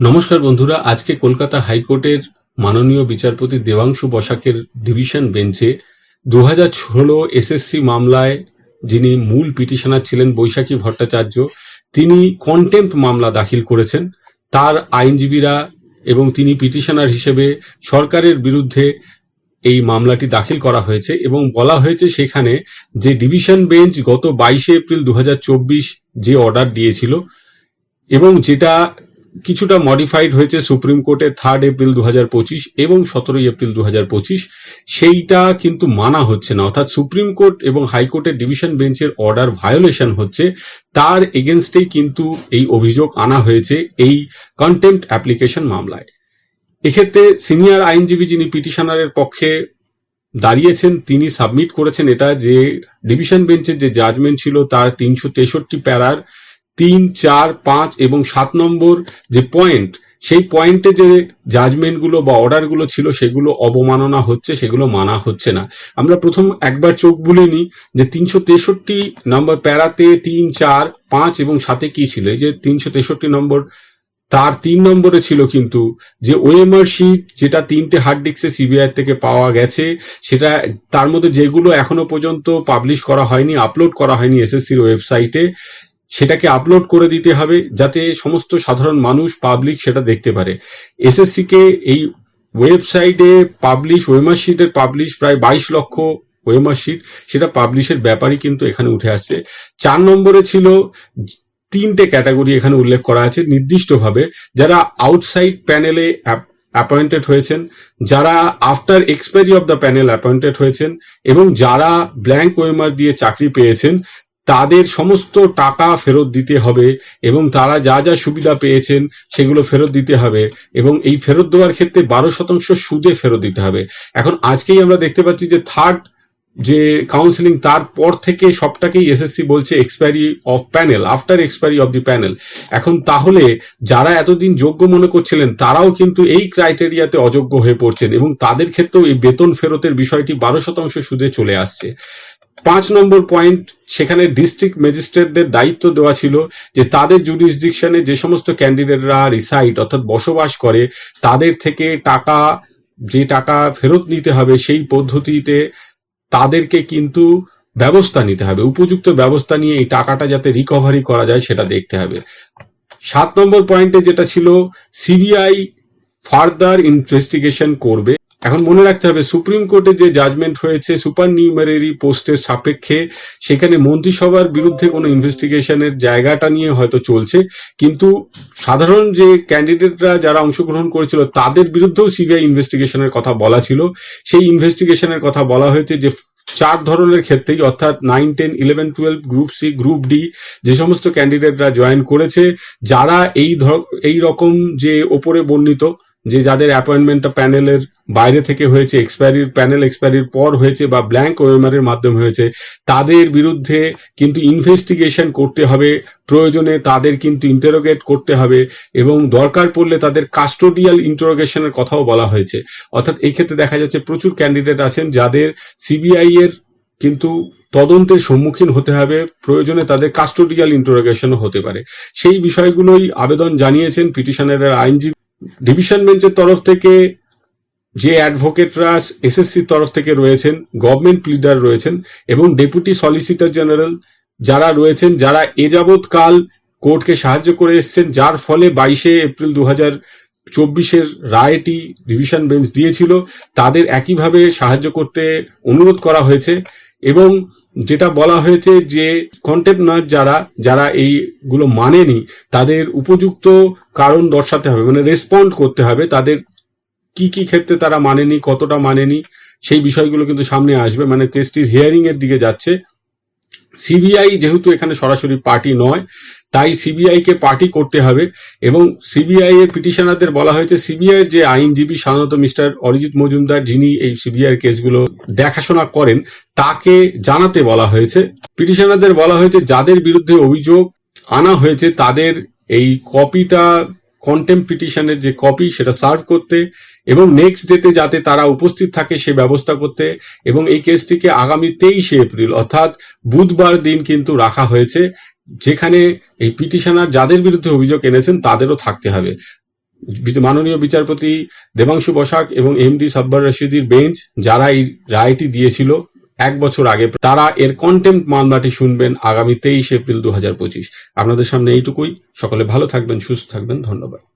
নমস্কার বন্ধুরা, আজকে কলকাতা হাইকোর্টের মাননীয় বিচারপতি দেবাংশু বসাকের ডিভিশন বেঞ্চে দু হাজার ষোলো এসএসসি মামলায় যিনি মূল পিটিশনার ছিলেন বৈশাখী ভট্টাচার্য, তিনি কন্টেম্প মামলা দাখিল করেছেন। তার আইনজীবীরা এবং তিনি পিটিশনার হিসেবে সরকারের বিরুদ্ধে এই মামলাটি দাখিল করা হয়েছে এবং বলা হয়েছে সেখানে যে ডিভিশন বেঞ্চ গত বাইশে এপ্রিল দু হাজার চব্বিশ যে অর্ডার দিয়েছিল এবং যেটা কিছুটা মডিফাইড হয়েছে সুপ্রিম কোর্টে থার্ড এপ্রিল দু পঁচিশ এবং সতেরোই এপ্রিল দু পঁচিশ। সেইটা কিন্তু মানা হচ্ছে না। অর্থাৎ সুপ্রিম কোর্ট এবং হাইকোর্টের ডিভিশন বেঞ্চের অর্ডার ভায়োলেশন হচ্ছে, তার এগেনস্টেই কিন্তু এই অভিযোগ আনা হয়েছে এই কন্টেম্পট অ্যাপ্লিকেশন মামলায়। এক্ষেত্রে সিনিয়র আইনজীবী যিনি পিটিশনারের পক্ষে দাঁড়িয়েছেন, তিনি সাবমিট করেছেন এটা যে ডিভিশন বেঞ্চের যে জাজমেন্ট ছিল, তার তিনশো তেষট্টি প্যারার তিন, চার, পাঁচ এবং সাত নম্বর যে পয়েন্ট সেই পয়েন্টে যে জাজমেন্টগুলো বা অর্ডারগুলো ছিল সেগুলো অবমাননা হচ্ছে, সেগুলো মানা হচ্ছে না। আমরা প্রথম একবার চোখ বুলে নিই যে তিনশো তেষট্টি নম্বর প্যারাতে তিন, চার, পাঁচ এবং সাথে কি ছিল? এই যে তিনশো তেষট্টি নম্বর তার তিন নম্বরে ছিল কিন্তু যে ওএমআর শিট যেটা তিনটে হার্ড ডিস্কে সিবিআই থেকে পাওয়া গেছে, সেটা তার মধ্যে যেগুলো এখনও পর্যন্ত পাবলিশ করা হয়নি আপলোড করা হয়নি এসএসসির ওয়েবসাইটে সেটাকে আপলোড করে দিতে হবে যাতে সমস্ত সাধারণ মানুষ পাবলিক সেটা দেখতে পারে। এসএসসি কে এই ওয়েবসাইটে পাবলিশ ওয়েমার শিটের পাবলিশ প্রায় বাইশ লক্ষ ওয়েমার শিট সেটা পাবলিশের ব্যাপারই কিন্তু এখানে উঠে আসছে। চার নম্বরে ছিল তিনটে ক্যাটাগরি এখানে উল্লেখ করা আছে নির্দিষ্টভাবে। যারা আউটসাইড প্যানেলে অ্যাপয়েন্টেড হয়েছেন, যারা after expiry of the panel appointed হয়েছেন, এবং যারা ব্ল্যাঙ্ক ওয়েমার দিয়ে চাকরি পেয়েছেন তাদের সমস্ত টাকা ফেরত দিতে হবে এবং তারা যা যা সুবিধা পেয়েছেন সেগুলো ফেরত দিতে হবে এবং এই ফেরত দেওয়ার ক্ষেত্রে বারো শতাংশ সুদে ফেরত দিতে হবে। এখন আজকেই আমরা দেখতে পাচ্ছি যে থার্ড যে কাউন্সিলিং তারপর থেকে সবটাকেই এসএসসি বলছে expiry of panel after expiry of the panel এখন তাহলে যারা এতদিন যোগ্য মনে করছিলেন, তারাও কিন্তু এই ক্রাইটেরিয়াতে অযোগ্য হয়ে পড়ছেন এবং তাদের ক্ষেত্রেও এই বেতন ফেরতের বিষয়টি বারো শতাংশ সুদে চলে আসছে। পাঁচ নম্বর পয়েন্ট সেখানে ডিস্ট্রিক্ট ম্যাজিস্ট্রেটদের দায়িত্ব দেওয়া ছিল যে তাদের জুডিসডিকশনে যে সমস্ত ক্যান্ডিডেটরা রিসাইড অর্থাৎ বসবাস করে, তাদের থেকে টাকা, যে টাকা ফেরত নিতে হবে সেই পদ্ধতিতে তাদেরকে কিন্তু ব্যবস্থা নিতে হবে। উপযুক্ত ব্যবস্থা নিয়ে এই টাকাটা যাতে রিকভারি করা যায় সেটা দেখতে হবে। সাত নম্বর পয়েন্টে যেটা ছিল সিবিআই ফার্দার ইনভেস্টিগেশন করবে। এখন মনে রাখতে হবে, সুপ্রিম কোর্টে যে জাজমেন্ট হয়েছে সুপার নিউমারি পোস্টের সাপেক্ষে, সেখানে মন্ত্রিসভার বিরুদ্ধে কোনো ইনভেস্টিগেশনের জায়গাটা নিয়ে হয়তো চলছে। কিন্তু সাধারণ যে ক্যান্ডিডেটরা যারা অংশগ্রহণ করেছিল, তাদের বিরুদ্ধেও সিবিআই ইনভেস্টিগেশনের কথা বলা ছিল। সেই ইনভেস্টিগেশনের কথা বলা হয়েছে যে চার ধরনের ক্ষেত্রেই, অর্থাৎ nine ten eleven twelve group C group D যে সমস্ত ক্যান্ডিডেটরা জয়েন করেছে, যারা এই এই রকম যে ওপরে বর্ণিত যে যাদের অ্যাপয়েন্টমেন্টটা প্যানেলের বাইরে থেকে হয়েছে এক্সপায়ারির প্যানেল এক্সপায়ারির পর হয়েছে বা ব্ল্যাঙ্ক ওয়েমারের মাধ্যমে হয়েছে, তাদের বিরুদ্ধে কিন্তু ইনভেস্টিগেশন করতে হবে, প্রয়োজনে তাদের কিন্তু ইন্টারোগেট করতে হবে এবং দরকার পড়লে তাদের কাস্টোডিয়াল ইন্টারোগেশনের কথাও বলা হয়েছে। অর্থাৎ এই ক্ষেত্রে দেখা যাচ্ছে প্রচুর ক্যান্ডিডেট আছেন যাদের সিবিআই এর কিন্তু তদন্তের সম্মুখীন হতে হবে, প্রয়োজনে তাদের কাস্টোডিয়াল ইন্টারোগেশনও হতে পারে। সেই বিষয়গুলোই আবেদন জানিয়েছেন পিটিশনের আইনজীবী ডিভিশন বেঞ্চের তরফ থেকে যে অ্যাডভোকেটরা এসএসসির তরফ থেকে রয়েছেন গভর্নমেন্ট লিডার রয়েছেন এবং ডেপুটি সলিসিটর জেনারেল যারা রয়েছেন, যারা এ যাবৎকাল কোর্টকে সাহায্য করে এসছেন, যার ফলে বাইশে এপ্রিল দু চব্বিশের রায়টি ডিভিশন বেঞ্চ দিয়েছিল, তাদের একইভাবে সাহায্য করতে অনুরোধ করা হয়েছে। এবং যেটা বলা হয়েছে যে কন্টেম্পনার যারা যারা এইগুলো মানেনি, তাদের উপযুক্ত কারণ দর্শাতে হবে মানে রেসপন্ড করতে হবে, তাদের কি কি ক্ষেত্রে তারা মানেনি, কতটা মানেনি, সেই বিষয়গুলো কিন্তু সামনে আসবে মানে কেসটির হিয়ারিং এর দিকে যাচ্ছে। সিবিআই যেহেতু এখানে সরাসরি পার্টি নয়, তাই সিবিআই কে পার্টি করতে হবে এবং সিবিআই এর পিটিশনারদের বলা হয়েছে সিবিআই এর যে আইনজীবী সাধারণত মিস্টার অরিজিৎ মজুমদার যিনি এই সিবিআই এর কেসগুলো দেখাশোনা করেন, তাকে জানাতে বলা হয়েছে। পিটিশনারদের বলা হয়েছে, যাদের বিরুদ্ধে অভিযোগ আনা হয়েছে, তাদের এই কপিটা কন্টেম্প পিটিশনের যে কপি সেটা সার্ভ করতে এবং নেক্সট ডেটে যাতে তারা উপস্থিত থাকে সে ব্যবস্থা করতে এবং এই কেসটিকে আগামী তেইশে এপ্রিল অর্থাৎ বুধবার দিন কিন্তু রাখা হয়েছে, যেখানে এই পিটিশনার যাদের বিরুদ্ধে অভিযোগ এনেছেন তাদেরও থাকতে হবে। মাননীয় বিচারপতি দেবাংশু বসাক এবং এমডি সাব্বার রশিদির বেঞ্চ যারা এই রায়টি দিয়েছিল এক বছর আগে তারা এর কন্টেম্প মামলাটি শুনবেন আগামী তেইশ এপ্রিল দু হাজার পঁচিশ। আপনাদের সামনে এইটুকুই। সকলে ভালো থাকবেন, সুস্থ থাকবেন। ধন্যবাদ।